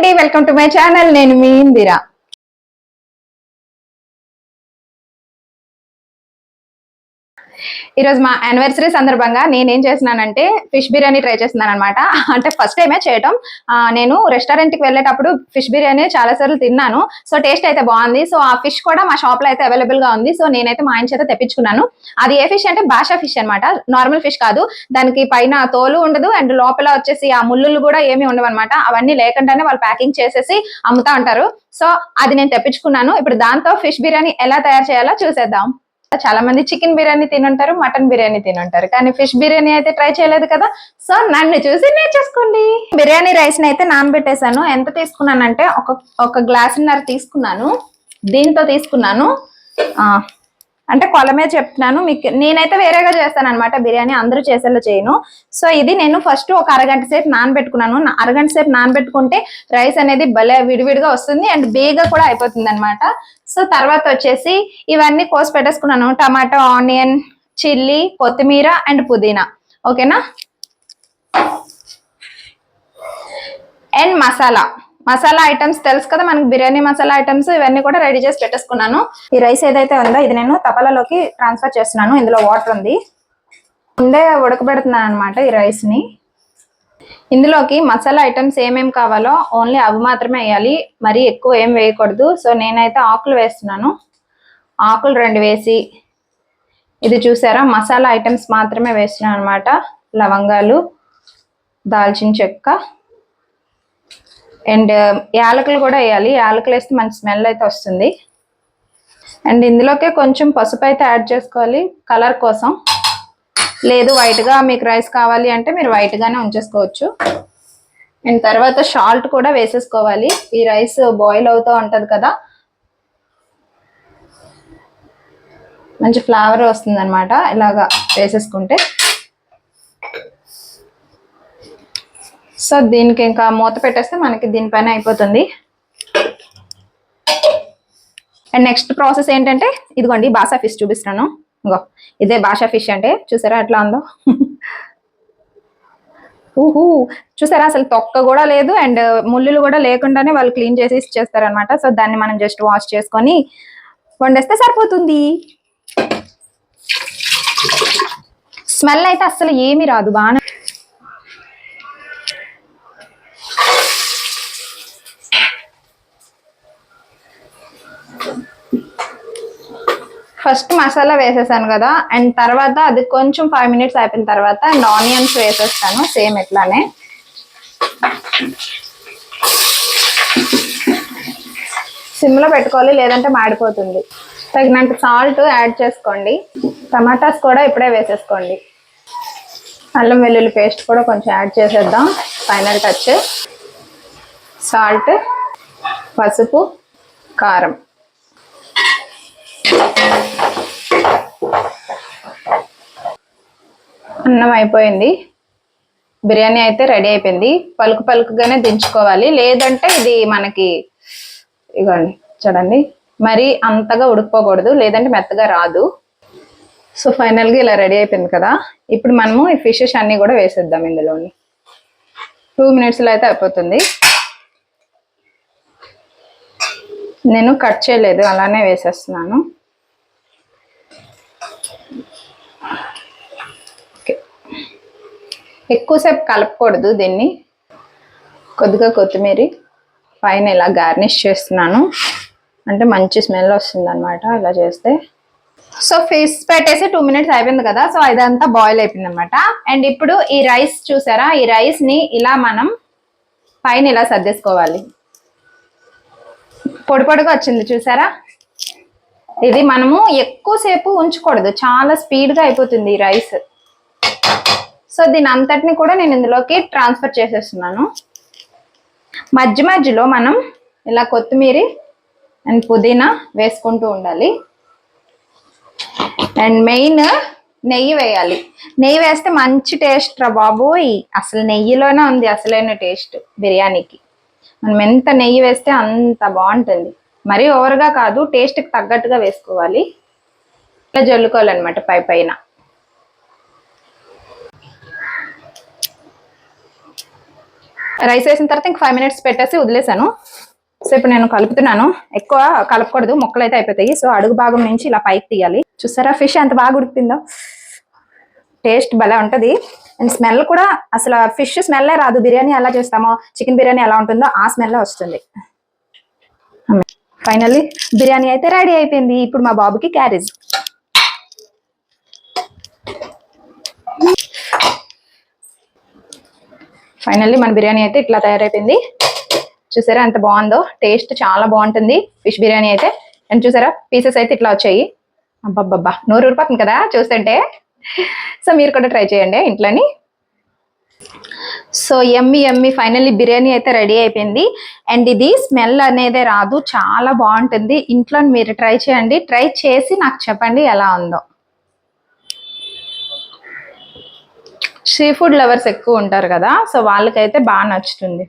అండి welcome to my channel నేను మీ ఇందిరా. ఈరోజు మా యానివర్సరీ సందర్భంగా నేనేం చేసినానంటే ఫిష్ బిర్యానీ ట్రై చేస్తున్నాను అనమాట అంటే ఫస్ట్ టైమే చేయటం. నేను రెస్టారెంట్కి వెళ్ళేటప్పుడు ఫిష్ బిర్యానీ చాలా సార్లు తిన్నాను. సో టేస్ట్ అయితే బాగుంది. సో ఆ ఫిష్ కూడా మా షాప్లో అయితే అవైలబుల్గా ఉంది. సో నేనైతే మా ఆయన చేత తెప్పించుకున్నాను. అది ఏ ఫిష్ అంటే బాషా ఫిష్ అన్నమాట. నార్మల్ ఫిష్ కాదు. దానికి పైన తోలు ఉండదు. అండ్ లోపల వచ్చేసి ఆ ముళ్ళులు కూడా ఏమి ఉండవు అనమాట అవన్నీ లేకుండానే వాళ్ళు ప్యాకింగ్ చేసేసి అమ్ముతా ఉంటారు. సో అది నేను తెప్పించుకున్నాను. ఇప్పుడు దాంతో ఫిష్ బిర్యానీ ఎలా తయారు చేయాలో చూసేద్దాం. చాలా మంది చికెన్ బిర్యానీ తినుంటారు మటన్ బిర్యానీ తినుంటారు. కానీ ఫిష్ బిర్యానీ అయితే ట్రై చేయలేదు కదా. సో నన్ను చూసి నేర్చేసుకోండి. బిర్యానీ రైస్ని అయితే నానబెట్టేశాను ఎంత తీసుకున్నానంటే ఒక ఒక గ్లాసున్నర తీసుకున్నాను. దీంతో తీసుకున్నాను. ఆ, అంటే కొలమే చెప్తున్నాను. మీకు నేనైతే వేరేగా చేస్తాను అనమాట బిర్యానీ. అందరూ చేసేలా చేయను. సో ఇది నేను ఫస్ట్ ఒక అరగంట సేపు నానబెట్టుకున్నాను. అరగంట సేపు నానబెట్టుకుంటే రైస్ అనేది భలే విడివిడిగా వస్తుంది అండ్ బేగా కూడా అయిపోతుంది అనమాట సో తర్వాత వచ్చేసి ఇవన్నీ కోసి పెట్టేసుకున్నాను. టమాటో ఆనియన్ చిల్లీ కొత్తిమీర అండ్ పుదీనా. ఓకేనా? అండ్ మసాలా. మసాలా ఐటమ్స్ తెలుసు కదా మనకి బిర్యానీ మసాలా ఐటమ్స్ ఇవన్నీ కూడా రెడీ చేసి పెట్టేసుకున్నాను. ఈ రైస్ ఏదైతే ఉందో ఇది నేను తపలలోకి ట్రాన్స్ఫర్ చేస్తున్నాను. ఇందులో వాటర్ ఉంది. ముందే ఉడకబెడుతున్నాను అనమాట ఈ రైస్ని ఇందులోకి మసాలా ఐటమ్స్ ఏమేమి కావాలో ఓన్లీ అవి మాత్రమే వేయాలి. మరీ ఎక్కువ ఏం వేయకూడదు. సో నేనైతే ఆకులు వేస్తున్నాను. ఆకులు రెండు వేసి ఇది చూసారా? మసాలా ఐటమ్స్ మాత్రమే వేస్తున్నాను అనమాట లవంగాలు దాల్చిన చెక్క అండ్ uh, యాలకులు కూడా వేయాలి. యాలకులు వేస్తే మంచి స్మెల్ అయితే వస్తుంది. అండ్ ఇందులోకే కొంచెం పసుపు అయితే యాడ్ చేసుకోవాలి కలర్ కోసం. లేదు వైట్గా మీకు రైస్ కావాలి అంటే మీరు వైట్గానే ఉంచేసుకోవచ్చు. అండ్ తర్వాత సాల్ట్ కూడా వేసేసుకోవాలి. ఈ రైస్ బాయిల్ అవుతూ ఉంటుంది కదా. మంచి ఫ్లేవర్ వస్తుంది అనమాట ఇలాగా వేసేసుకుంటే. సో దీనికి ఇంకా మూత పెట్టేస్తే మనకి దీనిపైన అయిపోతుంది. అండ్ నెక్స్ట్ ప్రాసెస్ ఏంటంటే ఇదిగోండి బాసా ఫిష్ చూపిస్తున్నాను. ఇంకో ఇదే బాషా ఫిష్ అంటే చూసారా ఎట్లా ఉందో? ఊహూ చూసారా? అసలు తొక్క కూడా లేదు అండ్ ముళ్ళులు కూడా లేకుండానే వాళ్ళు క్లీన్ చేసి ఇచ్చేస్తారనమాట సో దాన్ని మనం జస్ట్ వాష్ చేసుకొని వండేస్తే సరిపోతుంది. స్మెల్ అయితే అసలు ఏమీ రాదు బాగా ఫస్ట్ మసాలా వేసేసాను కదా అండ్ తర్వాత అది కొంచెం ఫైవ్ మినిట్స్ అయిపోయిన తర్వాత అండ్ ఆనియన్స్ వేసేస్తాను సేమ్ ఎట్లానే సిమ్లో పెట్టుకోవాలి లేదంటే మాడిపోతుంది. తగినంత సాల్ట్ యాడ్ చేసుకోండి. టమాటాస్ కూడా ఇప్పుడే వేసేసుకోండి. అల్లం వెల్లుల్లి పేస్ట్ కూడా కొంచెం యాడ్ చేసేద్దాం ఫైనల్ టచ్ సాల్ట్ పసుపు కారం. అన్నం అయిపోయింది. బిర్యానీ అయితే రెడీ అయిపోయింది. పలుకు పలుకుగానే దించుకోవాలి. లేదంటే ఇది మనకి ఇగోండి చూడండి. మరి అంతగా ఉడికిపోకూడదు లేదంటే మెత్తగా రాదు. సో ఫైనల్గా ఇలా రెడీ అయిపోయింది కదా. ఇప్పుడు మనము ఈ ఫిషెస్ అన్నీ కూడా వేసేద్దాం ఇందులోని. టూ మినిట్స్లో అయితే అయిపోతుంది. నేను కట్ చేయలేదు అలానే వేసేస్తున్నాను. ఎక్కువసేపు కలపకూడదు దీన్ని. కొద్దిగా కొత్తిమీర పైన ఇలా గార్నిష్ చేస్తున్నాను. అంటే మంచి స్మెల్ వస్తుంది అనమాట ఇలా చేస్తే. సో ఫిష్ పెట్టేసి టూ మినిట్స్ అయిపోయింది కదా సో ఇదంతా బాయిల్ అయిపోయింది అనమాట అండ్ ఇప్పుడు ఈ రైస్ చూసారా? ఈ రైస్ని ఇలా మనం పైన ఇలా సర్దేసుకోవాలి. పొడి పొడిగా వచ్చింది చూసారా? ఇది మనము ఎక్కువసేపు ఉంచకూడదు. చాలా స్పీడ్గా అయిపోతుంది ఈ రైస్. సో దీని అంతటిని కూడా నేను ఇందులోకి ట్రాన్స్ఫర్ చేసేస్తున్నాను. మధ్య మధ్యలో మనం ఇలా కొత్తిమీర అండ్ పుదీనా వేసుకుంటూ ఉండాలి. అండ్ మెయిన్ నెయ్యి వేయాలి. నెయ్యి వేస్తే మంచి టేస్ట్ రా బాబోయ్. అసలు నెయ్యిలోనే ఉంది అసలైన టేస్ట్ బిర్యానీకి. మనం ఎంత నెయ్యి వేస్తే అంత బాగుంటుంది. మరీ ఓవర్గా కాదు టేస్ట్కి తగ్గట్టుగా వేసుకోవాలి. ఇట్లా జల్లుకోవాలన్నమాట పై పైన. రైస్ వేసిన తర్వాత ఇంక ఫైవ్ మినిట్స్ పెట్టేసి వదిలేసాను సో ఇప్పుడు నేను కలుపుతున్నాను. ఎక్కువ కలపకూడదు. ముక్కలు అయితే అయిపోతాయి. సో అడుగు భాగం నుంచి ఇలా పైకి తీయాలి. చూసారా? ఫిష్ ఎంత బాగా ఉడికిందో. టేస్ట్ భలే ఉంటుంది. అండ్ స్మెల్ కూడా అసలు ఫిష్ స్మెల్లే రాదు. బిర్యానీ ఎలా చేస్తామో చికెన్ బిర్యానీ ఎలా ఉంటుందో ఆ స్మెల్ వస్తుంది. ఫైనల్లీ బిర్యానీ అయితే రెడీ అయిపోయింది. ఇప్పుడు మా బాబుకి క్యారేజ్ ఫైనల్లీ మన బిర్యానీ అయితే ఇట్లా తయారైపోయింది. చూసారా ఎంత బాగుందో? టేస్ట్ చాలా బాగుంటుంది ఫిష్ బిర్యానీ అయితే. అండ్ చూసారా పీసెస్ అయితే ఇట్లా వచ్చాయి. అబ్బబ్బబ్బా నూరు ఊరిపోతుంది కదా చూస్తుంటే. సో మీరు కూడా ట్రై చేయండి ఇంట్లోని. సో ఎమ్మి ఎమ్మి ఫైనల్లీ బిర్యానీ అయితే రెడీ అయిపోయింది. అండ్ ఇది స్మెల్ అనేది రాదు చాలా బాగుంటుంది. ఇంట్లో మీరు ట్రై చేయండి. ట్రై చేసి నాకు చెప్పండి ఎలా ఉందో. సీ ఫుడ్ లవర్స్ ఎక్కువ ఉంటారు కదా సో వాళ్ళకైతే బాగా నచ్చుతుంది.